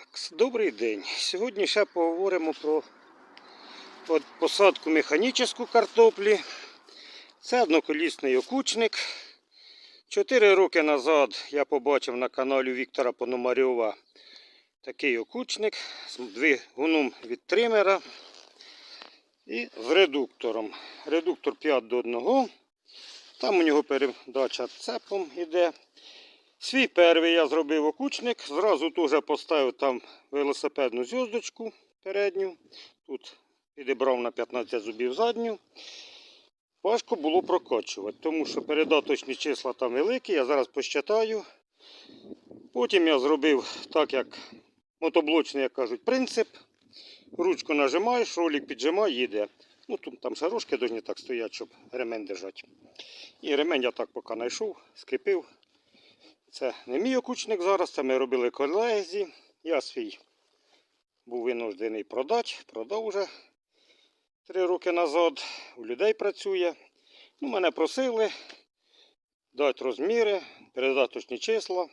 Так, добрий день. Сьогодні ще поговоримо про посадку механічну картоплі. Це одноколісний окучник. Чотири роки назад я побачив на каналі Віктора Пономарьова такий окучник з двигуном від тримера і з редуктором. Редуктор 5 до 1. Там у нього передача цепом іде. Свій перший я зробив окучник, зразу теж поставив там велосипедну зв'язочку передню. Тут підібрав на 15 зубів задню. Важко було прокачувати, тому що передаточні числа там великі, я зараз посчитаю. Потім я зробив так, як мотоблочний, як кажуть, принцип. Ручку нажимаєш, ролик піджимай, їде. Ну, тут там шарушки так стоять, щоб ремень держати. І ремень я так поки знайшов, скріпив. Це не мій окучник зараз, це ми робили колезі. Я свій був винуждений продати, продав вже три роки назад. У людей працює. Ну, мене просили дати розміри, передати точні числа.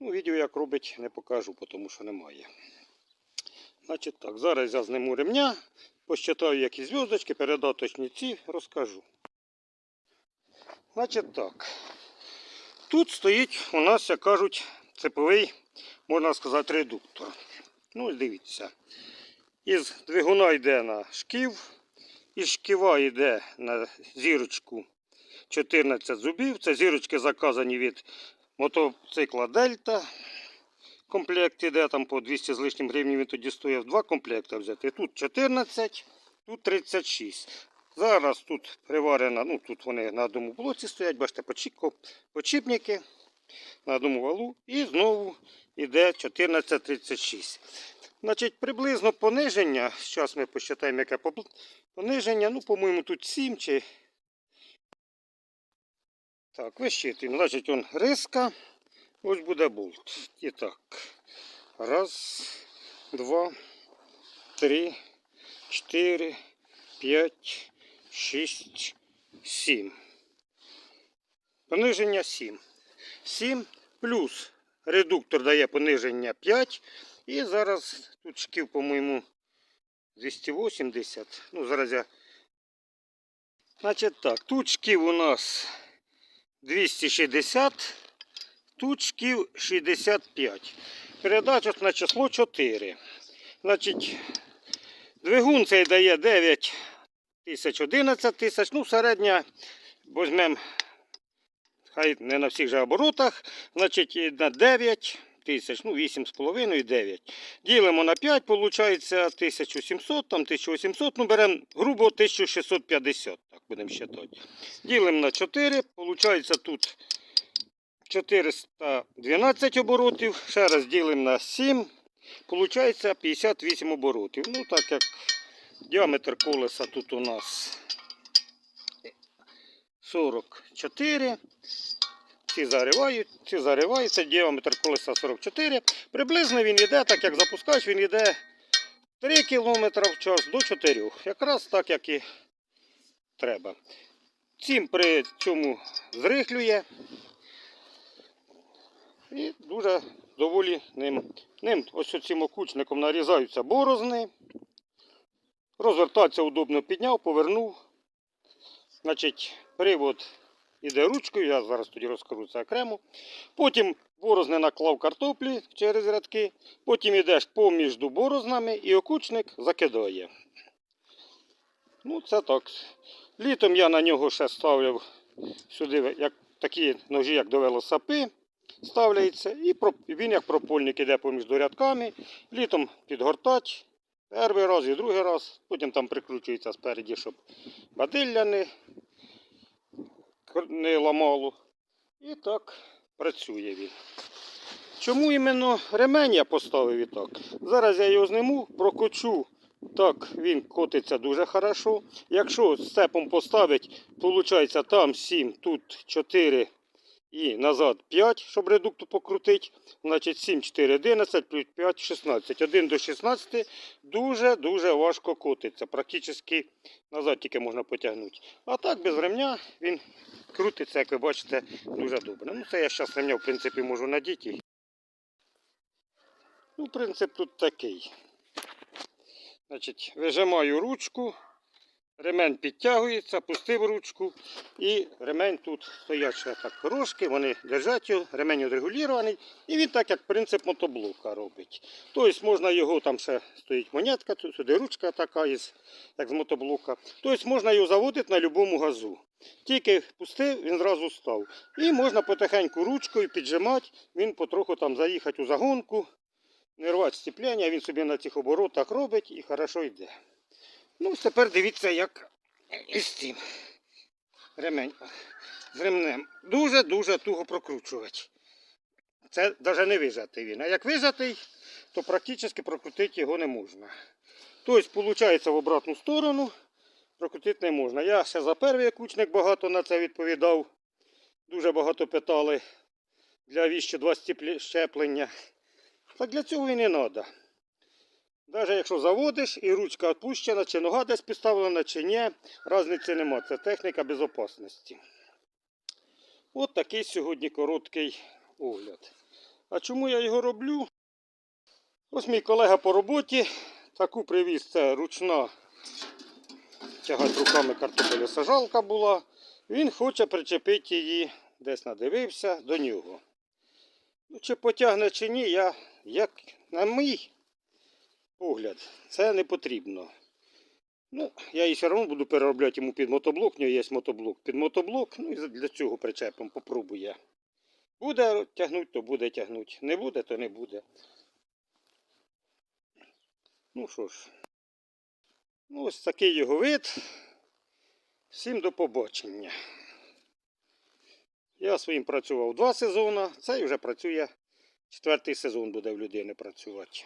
Ну, відео як робить, не покажу, тому що немає. Значить так, зараз я зниму ремня, посчитаю які зв'язочки, передати точні ці, розкажу. Значить так. Тут стоїть у нас, як кажуть, цеповий, можна сказати, редуктор. Ну, дивіться. Із двигуна йде на шків, із шківа йде на зірочку 14 зубів. Це зірочки заказані від мотоцикла Дельта. Комплект іде там по 200 з лишнім гривень, він тоді стояв. Два комплекти взяти. Тут 14, тут 36. Зараз тут приварена, ну тут вони на одному блоці стоять, бачите, почіпники на одному валу. І знову йде 1436. Значить, приблизно пониження, зараз ми посчитаємо, яке пониження. Ну, по-моєму, тут 7 чи. Так, вищитуємо. Значить, он риска. Ось буде болт. І так. Раз, два, три, чотири, п'ять, шість, сім. Пониження 7. 7 плюс редуктор дає пониження 5. І зараз тут шків, по-моєму, 280. Ну, зараз я. Значить так, тут шків у нас 260, тут шків 65. Передача на число 4. Значить, двигун цей дає 9 тисяч, 11 тисяч. Ну, середня візьмемо, хай не на всіх же оборотах, значить на 9 тисяч, ну 8,5 9. Ділимо на 5, виходить 1700, там 1800, ну беремо грубо 1650, так будемо вважати. Ділимо на 4, виходить тут 412 оборотів, ще раз ділимо на 7, виходить 58 оборотів. Ну так як діаметр колеса тут у нас 44. Ці заривають, ці зариваються, діаметр колеса 44. Приблизно він йде, так як запускач, він йде 3 км в час до 4. Якраз так, як і треба. Цим при цьому зрихлює. І дуже доволі ним. Ним ось цим окучником нарізаються борозни. Розвертатися удобно підняв, повернув. Значить, привод іде ручкою, я зараз тоді розкажу це окремо. Потім борозни наклав картоплі через рядки, потім йдеш поміж борознами і окучник закидає. Ну, це так. Літом я на нього ще ставляв сюди як, такі ножі, як до велосапи, ставляється. І він як пропольник іде поміж рядками. Літом підгортать. Перший раз і другий раз. Потім там прикручується спереді, щоб бадилля не, не ламало. І так працює він. Чому іменно ремень я поставив і так? Зараз я його зниму, прокочу. Так, він котиться дуже хорошо. Якщо з цепом поставить, виходить там 7, тут 4 і назад 5, щоб редуктор покрутити. Значить 7, 4, 11, плюс 5, 16. 1 до 16 дуже-дуже важко котиться. Практично назад тільки можна потягнути. А так без ремня він крутиться, як ви бачите, дуже добре. Ну це я зараз ремня в принципі можу надіти. Ну, принцип тут такий. Значить, вижимаю ручку, ремень підтягується, пустив ручку і ремень тут стоять так рожки, вони держать його, ремень відрегулірований, і він так як принцип мотоблока робить. Тобто можна його, там ще стоїть монетка, тут сюди ручка така, як з мотоблока. Тобто можна його заводити на будь-якому газу. Тільки пустив, він зразу став. І можна потихеньку ручкою піджимати, він потроху там заїхати у загонку, не рвати стіпляння, він собі на цих оборотах робить і хорошо йде. Ну, тепер дивіться, як із цим ремень з ремнем. Дуже-дуже туго прокручувати. Це навіть не вижатий він. А як вижатий, то практично прокрутити його не можна. Тобто, виходить, в обратну сторону прокрутити не можна. Я ще за перший кучник багато на це відповідав. Дуже багато питали для віщо два щеплення. Так для цього і не треба. Навіть якщо заводиш і ручка відпущена, чи нога десь підставлена, чи ні, різниці нема. Це техніка безпечності. От такий сьогодні короткий огляд. А чому я його роблю? Ось мій колега по роботі таку привіз, це ручна тягати руками картопелесажалка була. Він хоче причепити її, десь надивився до нього. Ну, чи потягне, чи ні, я, як на мій погляд, це не потрібно. Ну, я її все одно буду переробляти йому під мотоблок, в нього є мотоблок під мотоблок, ну і для цього причепом попробую. Буде тягнути, то буде тягнути. Не буде, то не буде. Ну що ж, ну ось такий його вид. Всім до побачення. Я своїм працював два сезони, цей вже працює четвертий сезон буде в людини працювати.